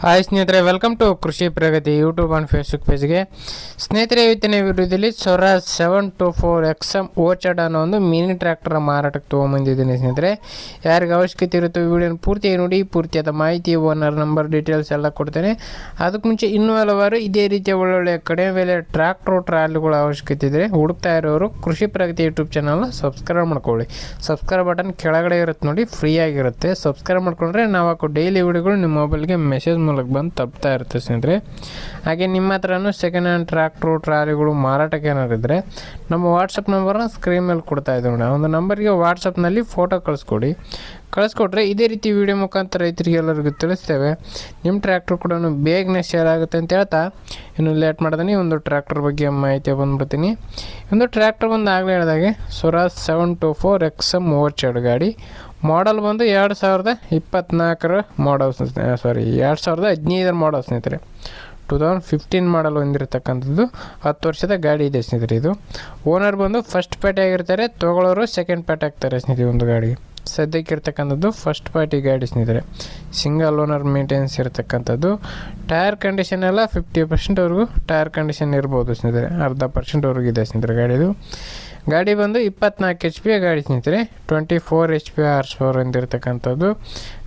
Hi ಸ್ನೇಹಿತರೆ welcome to Krishi Pragati YouTube and Facebook ಪೇಜ್ಗೆ ಸ್ನೇಹಿತರೆ, ಇವತ್ತಿನ ವಿಡಿಯೋದಲ್ಲಿ Swaraj seven two four X M ಓಚಡ್ ಅನ್ನೋ ಒಂದು ಮಿನಿ ಟ್ರ್ಯಾಕ್ಟರ್ ಮಾರಾಟಕ್ಕೆ ತೊಗೊಂಬಂದಿದ್ದೀನಿ ಸ್ನೇಹಿತರೆ. ಯಾರಿಗೆ ಅವಶ್ಯಕತೆ ಇರುತ್ತೋ ವಿಡಿಯೋನ ಪೂರ್ತಿ ನೋಡಿ, ಪೂರ್ತಿಯಾದ ಮಾಹಿತಿ ಓನರ್ ನಂಬರ್ ಡೀಟೇಲ್ಸ್ ಎಲ್ಲ ಕೊಡ್ತೇನೆ. ಅದಕ್ಕೆ ಮುಂಚೆ ಇನ್ನೂ ಹಲವಾರು ಇದೇ ರೀತಿಯ ಒಳ್ಳೊಳ್ಳೆ ಕಡಿಮೆ ಬೆಲೆ ಟ್ರ್ಯಾಕ್ಟ್ರು ಟ್ರಾಲಿಗಳ ಅವಶ್ಯಕತೆ ಇದ್ದರೆ ಹುಡುಕ್ತಾ ಇರೋರು ಕೃಷಿ ಪ್ರಗತಿ ಯೂಟ್ಯೂಬ್ ಚಾನಲ್ನ ಸಬ್ಸ್ಕ್ರೈಬ್ ಮಾಡ್ಕೊಳ್ಳಿ. ಸಬ್ಸ್ಕ್ರೈಬ್ ಬಟನ್ ಕೆಳಗಡೆ ಇರುತ್ತೆ ನೋಡಿ ಫ್ರೀ ಆಗಿರುತ್ತೆ. ಸಬ್ಸ್ಕ್ರೈಬ್ ಮಾಡ್ಕೊಂಡ್ರೆ ನಾವು ಹಾಕೋ ಡೈಲಿ ವಿಡಿಯೋಗಳು ನಿಮ್ಮ ಮೊಬೈಲ್ಗೆ ಮೆಸೇಜ್ ಮೂಲಕ ಬಂದು ತಪ್ತಾ ಇರುತ್ತೆ ಸ್ನೇಹಿತರೆ. ಹಾಗೆ ನಿಮ್ಮ ಹತ್ರನೂ ಸೆಕೆಂಡ್ ಹ್ಯಾಂಡ್ ಟ್ರ್ಯಾಕ್ಟ್ರು ಟ್ರಾಲಿಗಳು ಮಾರಾಟಕ್ಕೆ ಇದ್ದರೆ ನಮ್ಮ ವಾಟ್ಸಪ್ ನಂಬರ್ನ ಸ್ಕ್ರೀನ್ ಮೇಲೆ ಕೊಡ್ತಾ ಇದ್ದೀವಿ ಮೇಡಮ್ ಒಂದು ನಂಬರ್ಗೆ ವಾಟ್ಸಪ್ನಲ್ಲಿ ಫೋಟೋ ಕಳಿಸ್ಕೊಡಿ. ಕಳಿಸ್ಕೊಟ್ರೆ ಇದೇ ರೀತಿ ವಿಡಿಯೋ ಮುಖಾಂತರ ರೈತರಿಗೆ ಎಲ್ಲರಿಗೂ ತಿಳಿಸ್ತೇವೆ. ನಿಮ್ಮ ಟ್ರ್ಯಾಕ್ಟ್ರ್ ಕೂಡ ಬೇಗನೆ ಶೇರ್ ಆಗುತ್ತೆ ಅಂತ ಹೇಳ್ತಾ, ಇನ್ನು ಲೇಟ್ ಮಾಡ್ತೀನಿ ಒಂದು ಟ್ರ್ಯಾಕ್ಟರ್ ಬಗ್ಗೆ ಮಾಹಿತಿ ಬಂದುಬಿಡ್ತೀನಿ. ಒಂದು ಟ್ರ್ಯಾಕ್ಟರ್ ಬಂದು ಆಗಲೇ ಹೇಳಿದಾಗೆ Swaraj seven two four X M over ಗಾಡಿ ಮಾಡಲ್ ಬಂದು ಎರಡು ಸಾವಿರದ ಇಪ್ಪತ್ತ್ನಾಲ್ಕರ ಮಾಡಲ್ ಸಾರಿ ಎರಡು ಸಾವಿರದ ಹದಿನೈದರ ಮಾಡಲ್ ಸ್ನೇಹಿತರೆ. ಟೂ ತೌಸಂಡ್ ಫಿಫ್ಟೀನ್ ಮಾಡಲ್ ಹೊಂದಿರತಕ್ಕಂಥದ್ದು. ಹತ್ತು ವರ್ಷದ ಗಾಡಿ ಇದೆ ಸ್ನೇಹಿತರೆ ಇದು. ಓನರ್ ಬಂದು ಫಸ್ಟ್ ಪ್ಯಾಟಿ ಆಗಿರ್ತಾರೆ ತೊಗೊಳೋರು ಸೆಕೆಂಡ್ ಪೇಟೆ ಆಗ್ತಾರೆ ಸ್ನೇಹಿತರೆ ಒಂದು ಗಾಡಿಗೆ. ಸದ್ಯಕ್ಕೆ ಇರ್ತಕ್ಕಂಥದ್ದು ಫಸ್ಟ್ ಪಾರ್ಟಿ ಗಾಡಿ ಸ್ನೇಹಿತರೆ. ಸಿಂಗಲ್ ಓನರ್ ಮೇಂಟೆನೆನ್ಸ್ ಇರತಕ್ಕಂಥದ್ದು. ಟೈರ್ ಕಂಡೀಷನ್ ಎಲ್ಲ ಫಿಫ್ಟಿ ಪರ್ಸೆಂಟ್ವರೆಗೂ ಟೈರ್ ಕಂಡೀಷನ್ ಇರ್ಬೋದು ಸ್ನೇಹಿತರೆ. ಅರ್ಧ ಪರ್ಸೆಂಟ್ವರೆಗೂ ಇದೆ ಸ್ನೇಹಿತರೆ ಗಾಡಿದು. ಗಾಡಿ ಬಂದು ಇಪ್ಪತ್ನಾಲ್ಕು ಎಚ್ ಪಿ ಗಾಡಿ ಸ್ನೇಹಿತರೆ. Twenty four H P horse power ಎಂದಿರತಕ್ಕಂಥದ್ದು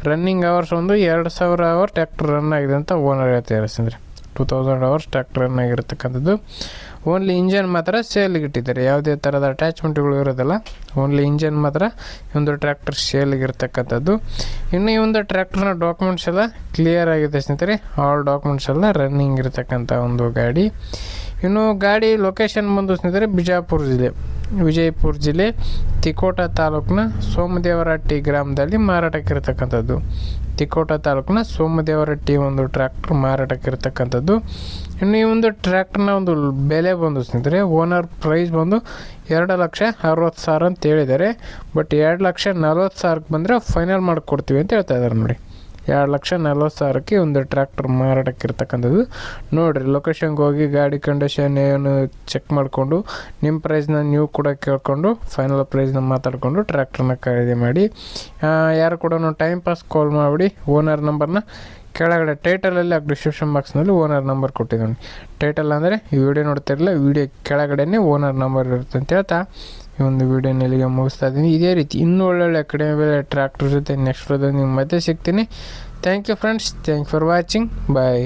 running hours ಒಂದು ಎರಡು ಸಾವಿರ ಅವರ್ ಟ್ಯಾಕ್ಟ್ರ್ ರನ್ ಆಗಿದೆ ಅಂತ ಓನರ್ ಹೇಳ್ತಾರೆ ಸ್ನೇಹಿತರೆ. ಟೂ ತೌಸಂಡ್ ಅವರ್ಸ್ ಟ್ರ್ಯಾಕ್ಟರ್ನಾಗಿರ್ತಕ್ಕಂಥದ್ದು ರನ್ ಓನ್ಲಿ ಇಂಜನ್ ಮಾತ್ರ ಸೇಲ್ಗೆ ಇಟ್ಟಿದ್ದಾರೆ. ಯಾವುದೇ ಥರದ ಅಟ್ಯಾಚ್ಮೆಂಟ್ಗಳು ಇರೋದಿಲ್ಲ. ಓನ್ಲಿ ಇಂಜನ್ ಮಾತ್ರ ಒಂದು ಟ್ರ್ಯಾಕ್ಟರ್ ಸೇಲ್ಗೆ ಇರ್ತಕ್ಕಂಥದ್ದು. ಇನ್ನು ಈ ಒಂದು ಟ್ರ್ಯಾಕ್ಟರ್ನ ಡಾಕ್ಯುಮೆಂಟ್ಸ್ ಎಲ್ಲ ಕ್ಲಿಯರ್ ಆಗಿದೆ ಸ್ನೇಹಿತರೆ. ಆಲ್ ಡಾಕ್ಯುಮೆಂಟ್ಸ್ ಎಲ್ಲ ರನ್ನಿಂಗ್ ಇರತಕ್ಕಂಥ ಒಂದು ಗಾಡಿ. ಇನ್ನು ಗಾಡಿ ಲೊಕೇಶನ್ ಬಂದು ಸ್ನೇಹಿತರೆ, ಬಿಜಾಪುರ ಜಿಲ್ಲೆ. ವಿಜಯಪುರ ಜಿಲ್ಲೆ ತಿಕೋಟ ತಾಲೂಕಿನ ಸೋಮದೇವರಟ್ಟಿ ಗ್ರಾಮದಲ್ಲಿ ಮಾರಾಟಕ್ಕಿರ್ತಕ್ಕಂಥದ್ದು. ತಿಕೋಟ ತಾಲೂಕಿನ ಸೋಮದೇವರಟ್ಟಿ ಒಂದು ಟ್ರ್ಯಾಕ್ಟರ್ ಮಾರಾಟಕ್ಕಿರ್ತಕ್ಕಂಥದ್ದು. ಇನ್ನು ಈ ಒಂದು ಟ್ರ್ಯಾಕ್ಟರ್ನ ಒಂದು ಬೆಲೆ ಬಂದು ಸ್ನೇಹಿತರೆ, ಓನರ್ ಪ್ರೈಸ್ ಬಂದು ಎರಡು ಲಕ್ಷ ಅರವತ್ತು ಸಾವಿರ ಅಂತ ಹೇಳಿದ್ದಾರೆ ಬಟ್ ಎರಡು ಲಕ್ಷ ನಲ್ವತ್ತು ಸಾವಿರಕ್ಕೆ ಬಂದರೆ ಫೈನಲ್ ಮಾಡಿಕೊಡ್ತೀವಿ ಅಂತ ಹೇಳ್ತಾ ಇದ್ದಾರೆ ನೋಡಿ. ಎರಡು ಲಕ್ಷ ನಲ್ವತ್ತು ಸಾವಿರಕ್ಕೆ ಒಂದು ಟ್ರ್ಯಾಕ್ಟರ್ ಮಾರಾಟಕ್ಕೆ ಇರ್ತಕ್ಕಂಥದ್ದು ನೋಡಿರಿ ಲೊಕೇಶನ್ಗೆ ಹೋಗಿ ಗಾಡಿ ಕಂಡೀಷನ್ ಏನು ಚೆಕ್ ಮಾಡಿಕೊಂಡು ನಿಮ್ಮ ಪ್ರೈಸ್ನ ನೀವು ಕೂಡ ಕೇಳಿಕೊಂಡು ಫೈನಲ್ ಪ್ರೈಸ್ನ ಮಾತಾಡಿಕೊಂಡು ಟ್ರ್ಯಾಕ್ಟರ್ನ ಖರೀದಿ ಮಾಡಿ. ಯಾರು ಕೂಡ ಟೈಮ್ ಪಾಸ್ ಕಾಲ್ ಮಾಡಿಬಿಡಿ ಓನರ್ ನಂಬರ್ನ ಕೆಳಗಡೆ ಟೈಟಲಲ್ಲಿ ಆ ಡಿಸ್ಕ್ರಿಪ್ಷನ್ ಬಾಕ್ಸ್ನಲ್ಲಿ ಓನರ್ ನಂಬರ್ ಕೊಟ್ಟಿದ್ದೀನಿ. ಟೈಟಲ್ ಅಂದರೆ, ಈ ವಿಡಿಯೋ ನೋಡ್ತಿರಲಿಲ್ಲ ವಿಡಿಯೋ ಕೆಳಗಡೆನೇ ಓನರ್ ನಂಬರ್ ಇರುತ್ತೆ ಅಂತ ಹೇಳ್ತಾ. ಈ ಒಂದು ವಿಡಿಯೋನ ಇಲ್ಲಿಗೆ ಮುಗಿಸ್ತಾ ಇದ್ದೀನಿ. ಇದೇ ರೀತಿ ಇನ್ನೂ ಒಳ್ಳೊಳ್ಳೆ ಕಡಿಮೆ ಟ್ರ್ಯಾಕ್ಟರ್ ಜೊತೆ ನೆಕ್ಸ್ಟ್ ನಿಮ್ಗೆ ಮತ್ತೆ ಸಿಗ್ತೀನಿ. Thank you friends thank for watching bye